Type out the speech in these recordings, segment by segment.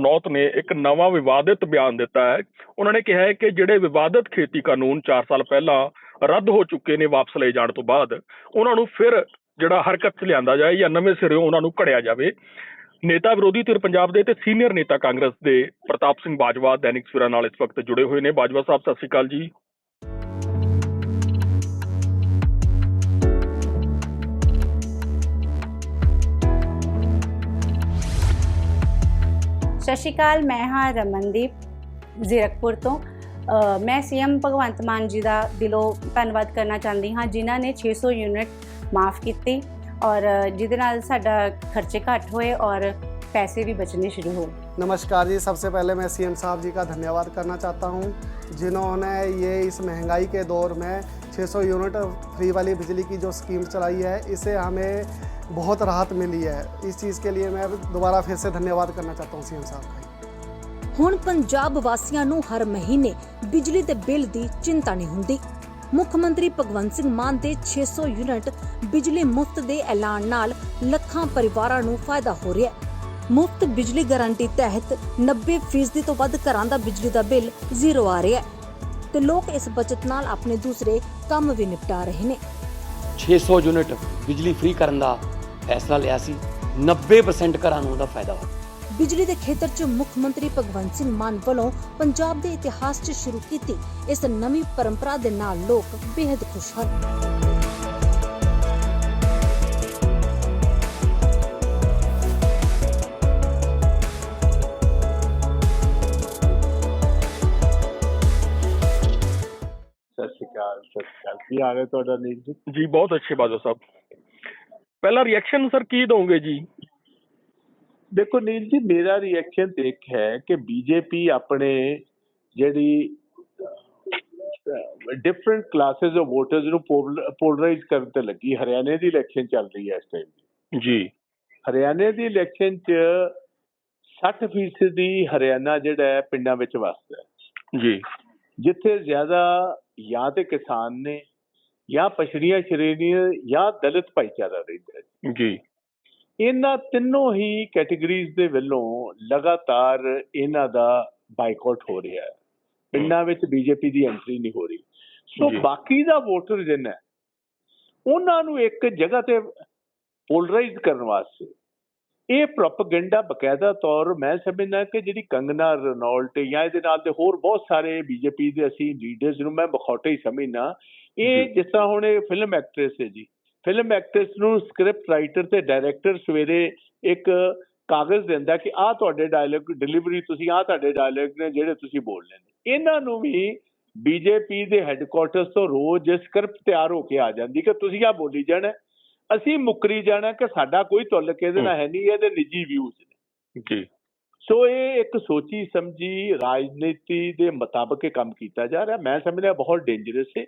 ਨੌਤ ਨੇ ਇੱਕ ਨਵਾਂ ਵਿਵਾਦਿਤ ਬਿਆਨ ਦਿੱਤਾ ਹੈ। ਉਹਨਾਂ ਨੇ ਕਿਹਾ ਹੈ ਕਿ ਜਿਹੜੇ ਵਿਵਾਦਿਤ ਖੇਤੀ ਕਾਨੂੰਨ 4 ਸਾਲ ਪਹਿਲਾਂ ਰੱਦ ਹੋ ਚੁੱਕੇ ਨੇ ਵਾਪਸ ਲਏ ਜਾਣ ਤੋਂ ਬਾਅਦ, ਉਹਨਾਂ ਨੂੰ ਫਿਰ ਜਿਹੜਾ ਹਰਕਤ 'ਚ ਲਿਆਂਦਾ ਜਾਏ ਜਾਂ ਨਵੇਂ ਸਿਰਿਓਂ ਉਹਨਾਂ ਨੂੰ ਘੜਿਆ ਜਾਵੇ। ਨੇਤਾ ਵਿਰੋਧੀ ਧਿਰ ਪੰਜਾਬ ਦੇ ਤੇ ਸੀਨੀਅਰ ਨੇਤਾ ਕਾਂਗਰਸ ਦੇ ਪ੍ਰਤਾਪ ਸਿੰਘ ਬਾਜਵਾ, ਦੈਨਿਕ ਸਵੇਰਾ ਨਾਲ ਇਸ ਵਕਤ ਜੁੜੇ ਹੋਏ ਨੇ। ਬਾਜਵਾ ਸਾਹਿਬ, ਸਤਿ ਸ਼੍ਰੀ ਅਕਾਲ ਜੀ। ਸਤਿ ਸ਼੍ਰੀ ਅਕਾਲ ਮੈਂ ਹਾਂ ਰਮਨਦੀਪ ਜ਼ੀਰਕਪੁਰ ਤੋਂ ਅ, ਮੈਂ ਸੀਐਮ ਭਗਵੰਤ ਮਾਨ ਜੀ ਦਾ ਦਿਲੋਂ ਧੰਨਵਾਦ ਕਰਨਾ ਚਾਹੁੰਦੀ ਹਾਂ ਜਿਨ੍ਹਾਂ ਨੇ 600 ਯੂਨਿਟ ਮਾਫ ਕੀਤੀ ਔਰ ਅ, ਜਿਹਦੇ ਨਾਲ ਸਾਡਾ ਖਰਚੇ ਘੱਟ ਹੋਏ ਔਰ ਪੈਸੇ भी बचने शुरू हो नमस्कार जी सबसे पहले मैं सीएम साहब जी का धन्यवाद करना चाहता हूं जिन्होंने ये इस महंगाई के दौर में 600 यूनिट फ्री वाली बिजली की जो स्कीम चलाई है इससे हमें बहुत राहत मिली है इस चीज़ के लिए मैं दोबारा फिर से धन्यवाद करना चाहता हूं सीएम साहब का ਹੁਣ ਪੰਜਾਬ ਵਾਸੀਆਂ ਨੂੰ ਹਰ ਮਹੀਨੇ ਬਿਜਲੀ ਦੇ ਬਿੱਲ ਦੀ ਚਿੰਤਾ ਨਹੀਂ ਹੁੰਦੀ ਮੁੱਖ ਮੰਤਰੀ ਭਗਵੰਤ ਸਿੰਘ ਮਾਨ ਦੇ 600 ਯੂਨਿਟ ਬਿਜਲੀ ਮੁਫਤ ਦੇ ਐਲਾਨ ਨਾਲ ਲੱਖਾਂ ਪਰਿਵਾਰਾਂ ਨੂੰ ਫਾਇਦਾ ਹੋ ਰਿਹਾ ਹੈ ਮੁਫਤ ਬਿਜਲੀ ਗਾਰੰਟੀ ਤਹਿਤ 90% ਤੋਂ ਵੱਧ ਘਰਾਂ ਦਾ ਬਿਜਲੀ ਦਾ ਬਿੱਲ ਜ਼ੀਰੋ ਆ ਰਿਹਾ ਹੈ ਤੇ ਲੋਕ ਇਸ ਬਚਤ ਨਾਲ ਆਪਣੇ ਦੂਸਰੇ ਕੰਮ ਵੀ ਨਿਪਟਾ ਰਹੇ ਨੇ 600 ਯੂਨਿਟ ਬਿਜਲੀ ਫ੍ਰੀ ਕਰਨ ਦਾ ਫੈਸਲਾ ਲਿਆ ਸੀ 90% ਘਰਾਂ ਨੂੰ ਉਹਦਾ ਫਾਇਦਾ ਹੋਇਆ। ਬਿਜਲੀ ਦੇ ਖੇਤਰ 'ਚ ਮੁੱਖ ਮੰਤਰੀ ਭਗਵੰਤ ਸਿੰਘ ਮਾਨ ਵੱਲੋਂ ਪੰਜਾਬ ਦੇ ਇਤਿਹਾਸ 'ਚ ਸ਼ੁਰੂ ਕੀਤੀ ਇਸ ਨਵੀਂ ਪਰੰਪਰਾ ਦੇ ਨਾਲ ਲੋਕ ਬੇहद ਖੁਸ਼ ਹਨ। ਸਤਿ ਸ਼੍ਰੀ ਅਕਾਲ ਸਤਿ ਸ਼੍ਰੀ ਅਕਾਲ। ਕੀ ਹਾਲ ਹੈ ਤੁਹਾਡਾ ਨੀਲ ਜੀ? ਜੀ ਬਹੁਤ ਅੱਛੇ ਬਾਜਵਾ ਸਾਹਿਬ। ਪਹਿਲਾ ਰਿਐਕਸ਼ਨ ਸਰ ਕੀ ਦੋਗੇ ਜੀ? ਦੇਖੋ ਨੀਲ ਜੀ ਮੇਰਾ ਰਿਐਕਸ਼ਨ ਤੇ ਇੱਕ ਹੈ ਕਿ ਬੀਜੇਪੀ ਆਪਣੇ ਜਿਹੜੀ ਡਿਫਰੈਂਟ ਕਲਾਸਿਸ ਆਫ ਵੋਟਰਸ ਨੂੰ ਪੋਲਰਾਈਜ਼ ਕਰਨ ਤੇ ਲੱਗੀ। ਹਰਿਆਣੇ ਦੀ ਇਲੈਕਸ਼ਨ ਚੱਲ ਰਹੀ ਹੈ ਇਸ ਟਾਈਮ ਜੀ। ਹਰਿਆਣੇ ਦੀ ਇਲੈਕਸ਼ਨ 'ਚ 60% ਦੀ ਹਰਿਆਣਾ ਜਿਹੜਾ ਹੈ ਪਿੰਡਾਂ ਵਿੱਚ ਵਸਦਾ ਹੈ। ਜੀ। ਜਿੱਥੇ ਜ਼ਿਆਦਾ ਜਾਂ ਤੇ ਕਿਸਾਨ ਨੇ ਜਾਂ ਪਛੜੀਆਂ ਸ਼੍ਰੇਣੀਆਂ ਜਾਂ ਦਲਿਤ ਭਾਈਚਾਰਾ ਰਹਿੰਦਾ ਹੈ। ਜੀ। ਇਹਨਾਂ ਤਿੰਨੋਂ ਹੀ ਕੈਟਾਗਰੀਜ਼ ਦੇ ਵੱਲੋਂ ਲਗਾਤਾਰ ਇਹਨਾਂ ਦਾ ਬਾਈਕਾਟ ਹੋ ਰਿਹਾ ਹੈ। ਪਿੰਡਾਂ ਵਿੱਚ ਬੀਜੇਪੀ ਦੀ ਐਂਟਰੀ ਨਹੀਂ ਹੋ ਰਹੀ। ਸੋ। ਬਾਕੀ ਦਾ ਵੋਟਰ ਜਿੰਨਾ ਉਹਨਾਂ ਨੂੰ ਇੱਕ ਜਗ੍ਹਾ ਤੇ ਪੋਲਰਾਈਜ਼ ਕਰਨ ਵਾਸਤੇ ਇਹ ਪ੍ਰੋਪਗੈਂਡਾ ਬਕਾਇਦਾ ਤੌਰ ਮੈਂ ਸਮਝਦਾ ਕਿ ਜਿਹੜੀ ਕੰਗਨਾ ਰਣੌਲਟ ਜਾਂ ਇਹਦੇ ਨਾਲ ਦੇ ਹੋਰ ਬਹੁਤ ਸਾਰੇ ਬੀਜੇਪੀ ਦੇ ਅਸੀਂ ਲੀਡਰਸ ਨੂੰ ਮੈਂ ਬਖੌਟੇ ਹੀ ਸਮਝਦਾ। ਇਹ। ਜਿਸ ਤਰ੍ਹਾਂ ਹੁਣ ਇਹ ਫਿਲਮ ਐਕਟ੍ਰੈਸ ਹੈ ਜੀ। ਫਿਲਮ ਐਕਟ੍ਰੈਸ ਨੂੰ ਸਕ੍ਰਿਪਟ ਰਾਈਟਰ ਤੇ ਡਾਇਰੈਕਟਰ ਸਵੇਰੇ ਇੱਕ ਕਾਗਜ਼ ਦਿੰਦਾ ਕਿ ਆਹ ਤੁਹਾਡੇ ਡਾਇਲੌਗ ਡਿਲੀਵਰੀ ਤੁਸੀਂ ਆਹ ਤੁਹਾਡੇ ਡਾਇਲੌਗ ਨੇ ਜਿਹੜੇ ਤੁਸੀਂ ਬੋਲਣੇ ਨੇ। ਇਹਨਾਂ ਨੂੰ ਵੀ ਬੀਜੇਪੀ ਦੇ ਹੈੱਡਕੁਆਟਰਸ ਤੋਂ ਰੋਜ਼ ਸਕ੍ਰਿਪਟ ਤਿਆਰ ਹੋ ਕੇ ਆ ਜਾਂਦੀ ਕਿ ਤੁਸੀਂ ਆਹ ਬੋਲੀ ਜਾਣਾ। ਅਸੀਂ ਮੁੱਕਰੀ ਜਾਣਾ ਕਿ ਸਾਡਾ ਕੋਈ ਤੁਲਕ ਇਹਦੇ ਨਾਲ ਹੈ। ਨਹੀਂ ਇਹਦੇ ਨਿੱਜੀ ਵਿਊਜ਼ ਨੇ। ਜੀ। ਸੋ ਇਹ ਇੱਕ ਸੋਚੀ ਸਮਝੀ ਰਾਜਨੀਤੀ ਦੇ ਮੁਤਾਬਕ ਇਹ ਕੰਮ ਕੀਤਾ ਜਾ ਰਿਹਾ। ਮੈਂ ਸਮਝਦਾ ਬਹੁਤ ਡੇਂਜਰਸ ਹੈ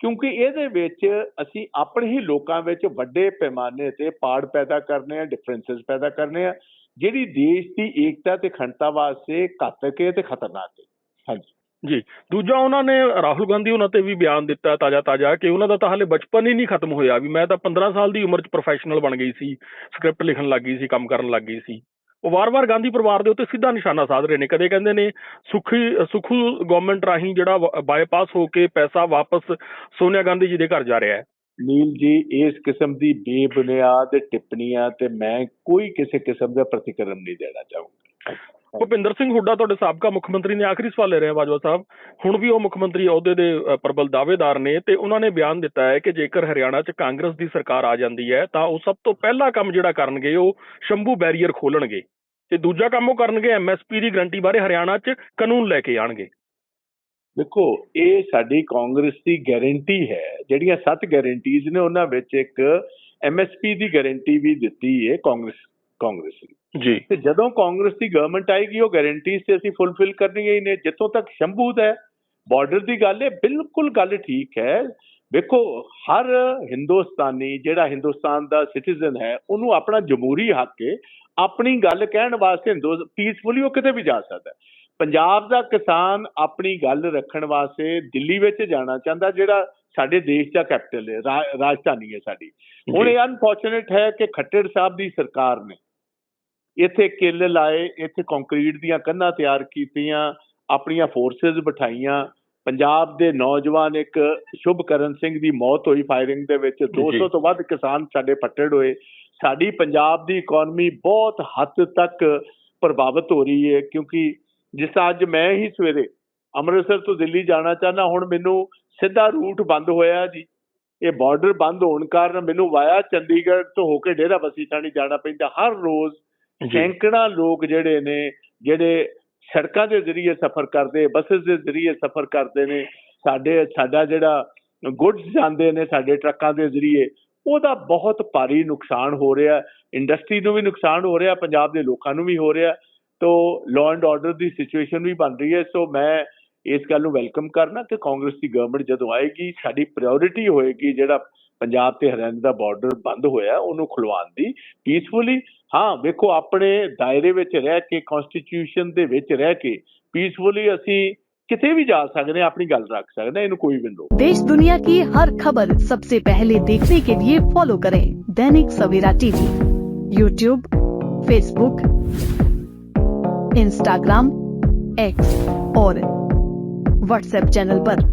ਕਿਉਂਕਿ ਇਹਦੇ ਵਿੱਚ ਅਸੀਂ ਆਪਣੇ ਹੀ ਲੋਕਾਂ ਵਿੱਚ ਵੱਡੇ ਪੈਮਾਨੇ ਤੇ ਪਾੜ ਪੈਦਾ ਕਰਨੇ ਆ ਡਿਫਰੈਂਸਸ ਪੈਦਾ ਕਰਨੇ ਆ ਜਿਹੜੀ ਦੇਸ਼ ਦੀ ਏਕਤਾ ਤੇ ਅਖੰਡਤਾ ਵਾਸਤੇ ਘਾਤਕ ਹੈ ਤੇ ਖਤਰਨਾਕ ਹੈ ਹਾਂਜੀ। ਜੀ। ਦੂਜਾ ਉਹਨਾਂ ਨੇ ਰਾਹੁਲ ਗਾਂਧੀ ਉਹਨਾਂ ਤੇ ਵੀ ਬਿਆਨ ਦਿੱਤਾ ਤਾਜ਼ਾ ਤਾਜ਼ਾ ਕਿ ਉਹਨਾਂ ਦਾ ਤਾਂ ਹਾਲੇ ਬਚਪਨ ਹੀ ਨਹੀਂ ਖਤਮ ਹੋਇਆ ਵੀ ਮੈਂ ਤਾਂ 15 ਸਾਲ ਦੀ ਉਮਰ 'ਚ ਪ੍ਰੋਫੈਸ਼ਨਲ ਬਣ ਗਈ ਸੀ ਸਕ੍ਰਿਪਟ ਲਿਖਣ ਲੱਗ ਗਈ ਸੀ, ਕੰਮ ਕਰਨ ਲੱਗ ਗਈ ਸੀ। ਉਹ ਵਾਰ-ਵਾਰ ਗਾਂਧੀ ਪਰਿਵਾਰ ਦੇ ਉੱਤੇ ਸਿੱਧਾ ਨਿਸ਼ਾਨਾ ਸਾਧ ਰਹੇ ਨੇ। ਕਦੇ ਕਹਿੰਦੇ ਨੇ ਸੁਖੀ, ਸੁਖੂ ਗਵਰਨਮੈਂਟ ਰਾਹੀਂ ਜਿਹੜਾ ਬਾਈਪਾਸ ਹੋ ਕੇ ਪੈਸਾ ਵਾਪਸ ਸੋਨੀਆ ਗਾਂਧੀ ਜੀ ਦੇ ਘਰ ਜਾ ਰਿਹਾ ਹੈ। ਨੀਲ ਜੀ, ਇਸ ਕਿਸਮ ਦੀ ਬੇਬੁਨਿਆਦ, ਟਿੱਪਣੀਆਂ ਤੇ ਮੈਂ ਕੋਈ ਕਿਸੇ ਕਿਸਮ ਦਾ ਪ੍ਰਤੀਕਰਮ ਨਹੀਂ ਦੇਣਾ ਚਾਹੂੰਗਾ। ਭੁਪਿੰਦਰ ਸਿੰਘ ਹੁੱਡਾ ਤੁਹਾਡੇ ਸਾਬਕਾ ਮੁੱਖ ਮੰਤਰੀ ਨੇ ਆਖਰੀ ਸਵਾਲ ਲੈ ਰਹੇ ਬਾਜਵਾ ਸਾਹਿਬ। ਹੁਣ ਵੀ ਉਹ ਮੁੱਖ ਮੰਤਰੀ ਅਹੁਦੇ ਦੇ ਪ੍ਰਬਲ ਦਾਅਵੇਦਾਰ ਨੇ ਤੇ ਉਹਨਾਂ ਨੇ ਬਿਆਨ ਦਿੱਤਾ ਹੈ ਕਿ ਜੇਕਰ ਹਰਿਆਣਾ 'ਚ ਕਾਂਗਰਸ ਦੀ ਸਰਕਾਰ ਆ ਜਾਂਦੀ ਹੈ, ਤਾਂ ਉਹ ਸਭ ਤੋਂ ਪਹਿਲਾ ਕੰਮ ਜਿਹੜਾ ਕਰਨਗੇ, ਉਹ ਸ਼ੰਭੂ ਬੈਰੀਅਰ ਖੋਲਣਗੇ ਤੇ ਦੂਜਾ ਕੰਮ ਉਹ ਕਰਨਗੇ ਐਮਐਸਪੀ ਦੀ ਗਰੰਟੀ ਬਾਰੇ ਹਰਿਆਣਾ 'ਚ ਕਾਨੂੰਨ ਲੈ ਕੇ ਆਣਗੇ। ਦੇਖੋ, ਇਹ ਸਾਡੀ ਕਾਂਗਰਸ ਦੀ ਗਾਰੰਟੀ ਹੈ, ਜਿਹੜੀਆਂ ਸੱਤ ਗਾਰੰਟੀਜ਼ ਨੇ, ਉਹਨਾਂ ਵਿੱਚ ਇੱਕ ਐਮਐਸਪੀ ਦੀ ਗਾਰੰਟੀ ਵੀ ਦਿੱਤੀ ਹੈ ਕਾਂਗਰਸ ਕਾਂਗਰਸ ਨੇ। ਜੀ ਤੇ ਜਦੋਂ ਕਾਂਗਰਸ ਦੀ ਗਵਰਨਮੈਂਟ ਆਏਗੀ ਉਹ ਗਾਰੰਟੀਜ਼ ਤੇ ਅਸੀਂ ਫੁੱਲਫਿਲ ਕਰਨੀਆਂ ਹੀ ਨੇ ਜਿੱਥੋਂ ਤੱਕ ਸ਼ੰਭੂ ਦਾ ਬਾਰਡਰ ਦੀ ਗੱਲ ਹੈ ਬਿਲਕੁਲ ਗੱਲ ਠੀਕ ਹੈ ਵੇਖੋ ਹਰ ਹਿੰਦੁਸਤਾਨੀ ਜਿਹੜਾ ਹਿੰਦੁਸਤਾਨ ਦਾ ਸਿਟੀਜ਼ਨ ਹੈ ਉਹਨੂੰ ਆਪਣਾ ਜਮਹੂਰੀ ਹੱਕ ਹੈ ਆਪਣੀ ਗੱਲ ਕਹਿਣ ਵਾਸਤੇ ਹਿੰਦੂ ਪੀਸਫੁਲੀ ਉਹ ਕਿਤੇ ਵੀ ਜਾ ਸਕਦਾ ਹੈ। ਪੰਜਾਬ ਦਾ ਕਿਸਾਨ ਆਪਣੀ ਗੱਲ ਰੱਖਣ ਵਾਸਤੇ ਦਿੱਲੀ ਵਿੱਚ ਜਾਣਾ ਚਾਹੁੰਦਾ ਜਿਹੜਾ ਸਾਡੇ ਦੇਸ਼ ਦਾ ਕੈਪੀਟਲ ਹੈ ਰਾਜਧਾਨੀ ਹੈ ਸਾਡੀ ਹੁਣ। ਇਹ ਅਨਫੋਰਚੂਨੇਟ ਹੈ ਕਿ ਖੱਟੜ ਸਾਹਿਬ ਦੀ ਸਰਕਾਰ ਨੇ ਇੱਥੇ ਕਿੱਲ ਲਾਏ ਇੱਥੇ ਕੰਕਰੀਟ ਦੀਆਂ ਕੰਧਾਂ ਤਿਆਰ ਕੀਤੀਆਂ ਆਪਣੀਆਂ ਫੋਰਸਸ ਬਿਠਾਈਆਂ। ਪੰਜਾਬ ਦੇ ਨੌਜਵਾਨ ਇੱਕ ਸ਼ੁਭਕਰਨ ਸਿੰਘ ਦੀ ਮੌਤ ਹੋਈ ਫਾਇਰਿੰਗ ਦੇ ਵਿੱਚ। 200 ਤੋਂ ਵੱਧ ਕਿਸਾਨ ਸਾਡੇ ਫੱਟੜ ਹੋਏ। ਸਾਡੀ ਪੰਜਾਬ ਦੀ ਇਕਨੋਮੀ ਬਹੁਤ ਹੱਦ ਤੱਕ ਪ੍ਰਭਾਵਿਤ ਹੋ ਰਹੀ ਹੈ ਕਿਉਂਕਿ ਜਿਸ ਤਰ੍ਹਾਂ ਅੱਜ ਮੈਂ ਹੀ ਸਵੇਰੇ ਅੰਮ੍ਰਿਤਸਰ ਤੋਂ ਦਿੱਲੀ ਜਾਣਾ ਚਾਹੁੰਦਾ ਹੁਣ ਮੈਨੂੰ ਸਿੱਧਾ ਰੂਟ ਬੰਦ ਹੋਇਆ ਜੀ। ਇਹ ਬਾਰਡਰ ਬੰਦ ਹੋਣ ਕਾਰਨ ਮੈਨੂੰ ਵਾਇਆ ਚੰਡੀਗੜ੍ਹ ਤੋਂ ਹੋ ਕੇ ਡੇਰਾ ਬਸੀ ਥਾਣੀ ਜਾਣਾ ਪੈਂਦਾ। ਹਰ ਰੋਜ਼ ਸੈਂਕੜਾ ਲੋਕ ਜਿਹੜੇ ਨੇ, ਜਿਹੜੇ ਸੜਕਾਂ ਦੇ ਜ਼ਰੀਏ ਸਫ਼ਰ ਕਰਦੇ ਬੱਸਸ ਦੇ ਜ਼ਰੀਏ ਸਫ਼ਰ ਕਰਦੇ ਨੇ, ਸਾਡੇ, ਸਾਡਾ ਜਿਹੜਾ ਗੁੱਡਸ ਜਾਂਦੇ ਨੇ, ਸਾਡੇ ਟਰੱਕਾਂ ਦੇ ਜ਼ਰੀਏ, ਉਹਦਾ ਬਹੁਤ ਭਾਰੀ ਨੁਕਸਾਨ ਹੋ ਰਿਹਾ। ਇੰਡਸਟਰੀ ਨੂੰ ਵੀ ਨੁਕਸਾਨ ਹੋ ਰਿਹਾ, ਪੰਜਾਬ ਦੇ ਲੋਕਾਂ ਨੂੰ ਵੀ ਹੋ ਰਿਹਾ। ਤੋ ਲਾਅ ਐਂਡ ਆਰਡਰ ਦੀ ਸਿਚੁਏਸ਼ਨ ਵੀ ਬਣ ਰਹੀ ਹੈ। ਸੋ ਮੈਂ ਇਸ ਗੱਲ ਨੂੰ ਵੈਲਕਮ ਕਰਨਾ ਕਿ ਕਾਂਗਰਸ ਦੀ ਗਵਰਨਮੈਂਟ ਜਦੋਂ ਆਏਗੀ, ਸਾਡੀ ਪ੍ਰਾਇੋਰਟੀ ਹੋਏਗੀ ਜਿਹੜਾ ਪੰਜਾਬ ਤੇ ਹਰਿਆਣਾ ਦਾ ਬਾਰਡਰ ਬੰਦ ਹੋਇਆ ਉਹਨੂੰ ਖੁਲਵਾਉਣ ਦੀ ਪੀਸਫੁਲੀ ਹਾਂ ਵੇਖੋ ਆਪਣੇ ਦਾਇਰੇ ਵਿੱਚ ਰਹਿ ਕੇ ਕਨਸਟੀਟਿਊਸ਼ਨ ਦੇ ਵਿੱਚ ਰਹਿ ਕੇ ਪੀਸਫੁਲੀ ਅਸੀਂ ਕਿਤੇ ਵੀ ਜਾ ਸਕਦੇ ਹਾਂ ਆਪਣੀ ਗੱਲ ਰੱਖ ਸਕਦੇ ਹਾਂ ਇਹਨੂੰ ਕੋਈ ਵੀ ਰੋਕ देश दुनिया की हर खबर सबसे पहले देखने के लिए फॉलो करें Dainik Savera TV YouTube Facebook Instagram X और व्हाट्सएप चैनल पर।